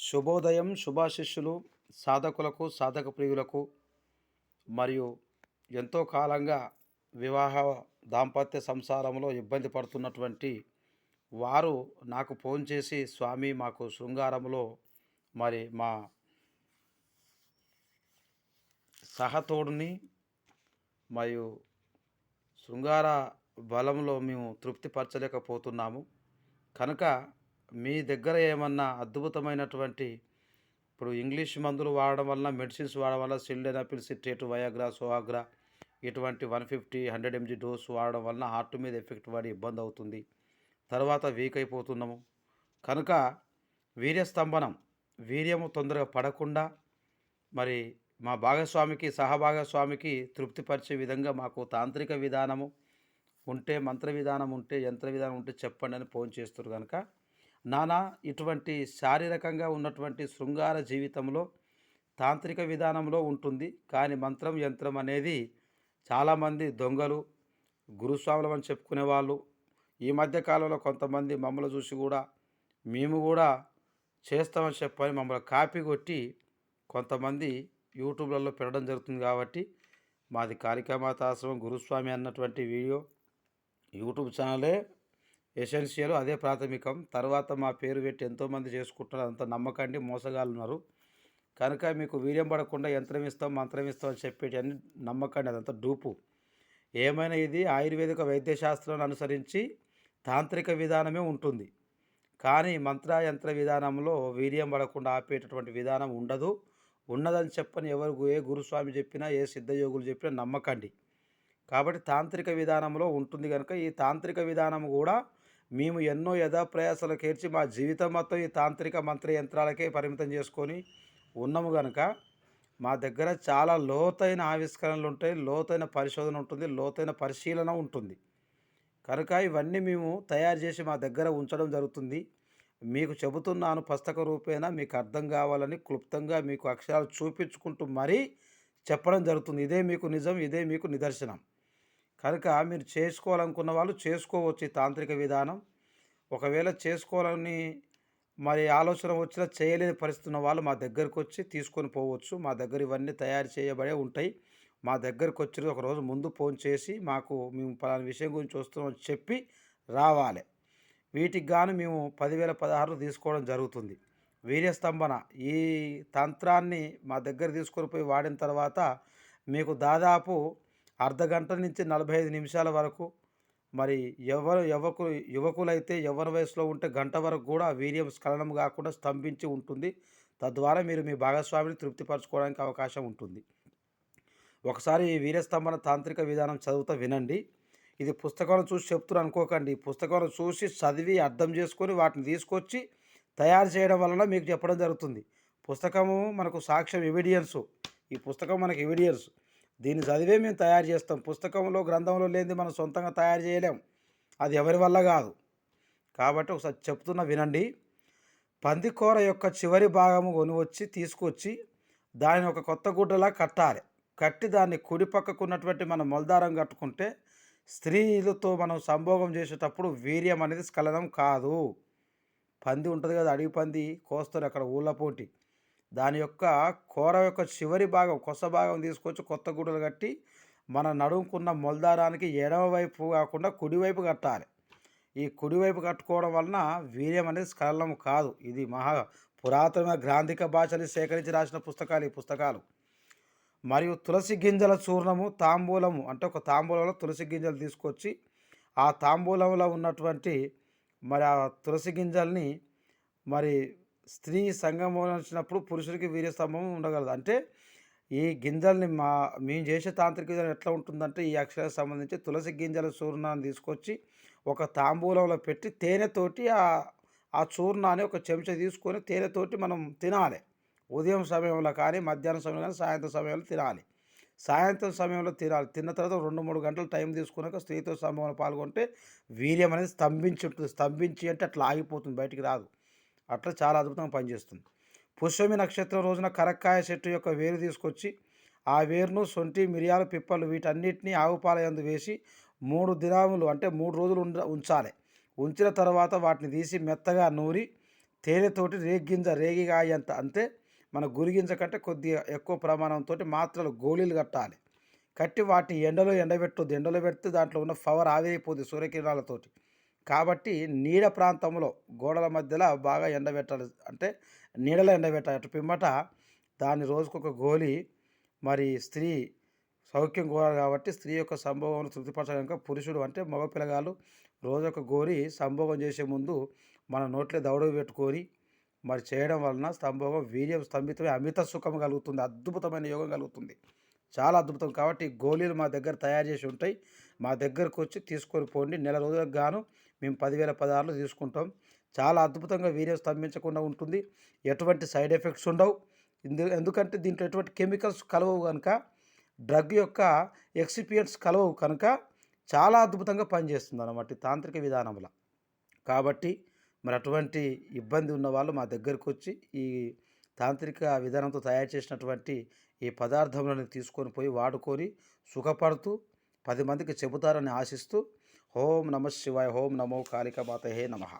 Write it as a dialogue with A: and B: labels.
A: శుభోదయం శుభాశిష్యులు సాధకులకు సాధక ప్రియులకు మరియు ఎంతో కాలంగా వివాహ దాంపత్య సంసారంలో ఇబ్బంది పడుతున్నటువంటి వారు నాకు ఫోన్ చేసి స్వామి మాకు శృంగారంలో మరి మా సహతోడుని మరియు శృంగార బలంలో మేము తృప్తిపరచలేకపోతున్నాము. కనుక మీ దగ్గర ఏమన్నా అద్భుతమైనటువంటి ఇప్పుడు ఇంగ్లీష్ మందులు వాడడం వల్ల మెడిసిన్స్ వాడడం వల్ల సిల్డెనాపిల్ సిట్రేట్ వయాగ్రా సోహాగ్రా ఇటువంటి one fifty hundred mg dose వాడడం వలన హార్ట్ మీద ఎఫెక్ట్ పడి ఇబ్బంది అవుతుంది. తర్వాత వీక్ అయిపోతున్నాము. కనుక వీర్యస్తంభనం వీర్యము తొందరగా పడకుండా మరి మా భాగస్వామికి సహభాగస్వామికి తృప్తిపరిచే విధంగా మాకు తాంత్రిక విధానము ఉంటే మంత్ర విధానం ఉంటే యంత్ర విధానం ఉంటే చెప్పండి అని ఫోన్ చేస్తారు కనుక నానా ఇటువంటి శారీరకంగా ఉన్నటువంటి శృంగార జీవితంలో తాంత్రిక విధానంలో ఉంటుంది. కానీ మంత్రం యంత్రం అనేది చాలామంది దొంగలు గురుస్వాములు అని చెప్పుకునే వాళ్ళు ఈ మధ్య కాలంలో కొంతమంది మమ్మల్ని చూసి కూడా మేము కూడా చేస్తామని చెప్పని మమ్మల్ని కాపీ కొట్టి కొంతమంది యూట్యూబ్లలో పెట్టడం జరుగుతుంది కాబట్టి మాది కాళికామాత ఆశ్రమం గురుస్వామి అన్నటువంటి వీడియో యూట్యూబ్ ఛానలే ఎసెన్షియల్ అదే ప్రాథమికం. తర్వాత మా పేరు పెట్టి ఎంతోమంది చేసుకుంటున్నారు అంత నమ్మకండి మోసగాళ్ళు ఉన్నారు కనుక మీకు వీర్యం పడకుండా యంత్రం ఇస్తాం మంత్రం ఇస్తాం అని చెప్పేటి అన్ని నమ్మకండి అదంతా డూపు. ఏమైనా ఇది ఆయుర్వేదిక వైద్యశాస్త్రాన్ని అనుసరించి తాంత్రిక విధానమే ఉంటుంది. కానీ మంత్ర యంత్ర విధానంలో వీర్యం పడకుండా ఆపేటటువంటి విధానం ఉండదు. ఉన్నదని చెప్పని ఎవరు ఏ గురుస్వామి చెప్పినా ఏ సిద్ధయోగులు చెప్పినా నమ్మకండి. కాబట్టి తాంత్రిక విధానంలో ఉంటుంది కనుక ఈ తాంత్రిక విధానం కూడా మేము ఎన్నో యథాప్రయాసాలు కేర్చి మా జీవితం మొత్తం ఈ తాంత్రిక మంత్ర యంత్రాలకే పరిమితం చేసుకొని ఉన్నాము కనుక మా దగ్గర చాలా లోతైన ఆవిష్కరణలు ఉంటాయి లోతైన పరిశోధన ఉంటుంది లోతైన పరిశీలన ఉంటుంది. కనుక ఇవన్నీ మేము తయారు చేసి మా దగ్గర ఉంచడం జరుగుతుంది. మీకు చెబుతున్నాను పుస్తక రూపేణ మీకు అర్థం కావాలని క్లుప్తంగా మీకు అక్షరాలు చూపించుకుంటూ మరీ చెప్పడం జరుగుతుంది. ఇదే మీకు నిజం ఇదే మీకు నిదర్శనం. కనుక మీరు చేసుకోవాలనుకున్న వాళ్ళు చేసుకోవచ్చు ఈ తాంత్రిక విధానం. ఒకవేళ చేసుకోవాలని మరి ఆలోచన వచ్చినా చేయలేని పరిస్థితి ఉన్న వాళ్ళు మా దగ్గరకు వచ్చి తీసుకొని పోవచ్చు. మా దగ్గర ఇవన్నీ తయారు చేయబడే ఉంటాయి. మా దగ్గరకు వచ్చి ఒక రోజు ముందు ఫోన్ చేసి మాకు మేము పలానా విషయం గురించి వస్తున్నామని చెప్పి రావాలి. వీటికి గాను మేము పదివేల పదహారులు తీసుకోవడం జరుగుతుంది. వీర్యస్తంభన ఈ తంత్రాన్ని మా దగ్గర తీసుకొని పోయి వాడిన తర్వాత మీకు దాదాపు అర్ధ గంట నుంచి నలభై ఐదు నిమిషాల వరకు మరి ఎవరు యువకు యువకులైతే యవ్వన వయసులో ఉంటే గంట వరకు కూడా వీర్యం స్ఖలనం కాకుండా స్తంభించి ఉంటుంది. తద్వారా మీరు మీ భాగస్వామిని తృప్తిపరచుకోవడానికి అవకాశం ఉంటుంది. ఒకసారి ఈ వీరస్తంభన తాంత్రిక విధానం చదువుతా వినండి. ఇది పుస్తకాలను చూసి చెప్తున్నారు అనుకోకండి. పుస్తకాలను చూసి చదివి అర్థం చేసుకొని వాటిని తీసుకొచ్చి తయారు చేయడం వలన మీకు చెప్పడం జరుగుతుంది. పుస్తకము మనకు సాక్ష్యం ఎవిడియన్స్ ఈ పుస్తకం మనకు ఎవిడియన్స్ దీన్ని చదివే మేము తయారు చేస్తాం. పుస్తకంలో గ్రంథంలో లేనిది మనం సొంతంగా తయారు చేయలేం. అది ఎవరి వల్ల కాదు. కాబట్టి ఒకసారి చెప్తున్నా వినండి. పందికూర యొక్క చివరి భాగము కొనివచ్చి తీసుకొచ్చి దానిని ఒక కొత్త గుడ్డలా కట్టాలి. కట్టి దాన్ని కుడి పక్కకు ఉన్నటువంటి మనం మొలదారం కట్టుకుంటే స్త్రీలతో మనం సంభోగం చేసేటప్పుడు వీర్యం అనేది స్ఖలనం కాదు. పంది ఉంటుంది కదా అడవి పంది కోస్తారు అక్కడ ఊళ్ళపోటి దాని యొక్క కూర యొక్క చివరి భాగం కొస భాగం తీసుకొచ్చి కొత్త గుడ్డలు కట్టి మన నడుముకున్న మొలదారానికి ఎడమ వైపు కాకుండా కుడివైపు కట్టాలి. ఈ కుడివైపు కట్టుకోవడం వలన వీర్యం అనేది స్ఖలనం కాదు. ఇది మహా పురాతన గ్రాంధిక భాషని సేకరించి రాసిన పుస్తకాలు ఈ పుస్తకాలు. మరియు తులసి గింజల చూర్ణము తాంబూలము అంటే ఒక తాంబూలంలో తులసి గింజలు తీసుకొచ్చి ఆ తాంబూలంలో ఉన్నటువంటి మరి ఆ తులసి గింజల్ని మరి స్త్రీ సంగమం వచ్చినప్పుడు పురుషుడికి వీర్యస్తంభం ఉండగలదు. అంటే ఈ గింజల్ని మా మేము చేసే తాంత్రిక విధానం ఎట్లా ఉంటుందంటే ఈ అక్షరానికి సంబంధించి తులసి గింజల చూర్ణాన్ని తీసుకొచ్చి ఒక తాంబూలంలో పెట్టి తేనెతోటి ఆ ఆ చూర్ణాన్ని ఒక చెంచా తీసుకొని తేనెతోటి మనం తినాలి. ఉదయం సమయంలో కానీ మధ్యాహ్నం సమయంలో కానీ సాయంత్రం సమయంలో తినాలి. సాయంత్రం సమయంలో తినాలి. తిన్న తర్వాత రెండు మూడు గంటలు టైం తీసుకున్నాక స్త్రీతో సంభవంలో పాల్గొంటే వీర్యం అనేది స్తంభించి ఉంటుంది స్తంభించి అంటే అట్లా ఆగిపోతుంది. బయటికి రాదు. అట్లా చాలా అద్భుతంగా పనిచేస్తుంది. పుష్యమి నక్షత్రం రోజున కరక్కాయ చెట్టు యొక్క వేరు తీసుకొచ్చి ఆ వేరును సొంటి మిరియాలు పిప్పలు వీటన్నిటిని ఆవుపాల యందు వేసి మూడు దినాములు అంటే మూడు రోజులు ఉంచాలి. ఉంచిన తర్వాత వాటిని తీసి మెత్తగా నూరి తేనెతోటి రేగింజ రేగిగాయంత అంతే మన గురిగింజ కంటే కొద్దిగా ఎక్కువ ప్రమాణంతో మాత్రలు గోళీలు కట్టాలి. కట్టి వాటిని ఎండలో ఎండబెట్టొద్దు ఎండలో పెడితే దాంట్లో ఉన్న పవర్ ఆవిరైపోద్ది సూర్యకిరణాలతోటి. కాబట్టి నీడ ప్రాంతంలో గోడల మధ్యలో బాగా ఎండబెట్టాలి. అంటే నీడలో ఎండబెట్టాలి. అటు పిమ్మట దాన్ని రోజుకొక గోలి మరి స్త్రీ సౌఖ్యం కోరాలి కాబట్టి స్త్రీ యొక్క సంభోగం తృప్తిపరచడానికి పురుషుడు అంటే మగ పిల్లగాళ్ళు రోజొక గోరి సంభోగం చేసే ముందు మన నోట్లో దౌడ పెట్టుకొని మరి చేయడం వలన సంభోగం వీర్యం స్తంభితమే అమిత సుఖం కలుగుతుంది. అద్భుతమైన యోగం కలుగుతుంది. చాలా అద్భుతం. కాబట్టి గోళీలు మా దగ్గర తయారు చేసి ఉంటాయి. మా దగ్గరకు వచ్చి తీసుకొని పోండి. నెల రోజులకు గాను మేము పదివేల పదహారులు తీసుకుంటాం. చాలా అద్భుతంగా వీర్యం స్తంభించకుండా ఉంటుంది. ఎటువంటి సైడ్ ఎఫెక్ట్స్ ఉండవు. ఎందు ఎందుకంటే దీంట్లో ఎటువంటి కెమికల్స్ కలవవు కనుక డ్రగ్ యొక్క ఎక్సిపియంట్స్ కలవవు కనుక చాలా అద్భుతంగా పనిచేస్తుంది అన్నమాట తాంత్రిక విధానంలో. కాబట్టి మరి అటువంటి ఇబ్బంది ఉన్న వాళ్ళు మా దగ్గరకు వచ్చి ఈ తాంత్రిక విధానంతో తయారు చేసినటువంటి ఈ పదార్థములను తీసుకొని పోయి వాడుకొని సుఖపడుతూ పది మందికి చెబుతారని ఆశిస్తూ ఓం నమ శివాయ ఓం నమో కాళికమాత హే నమః.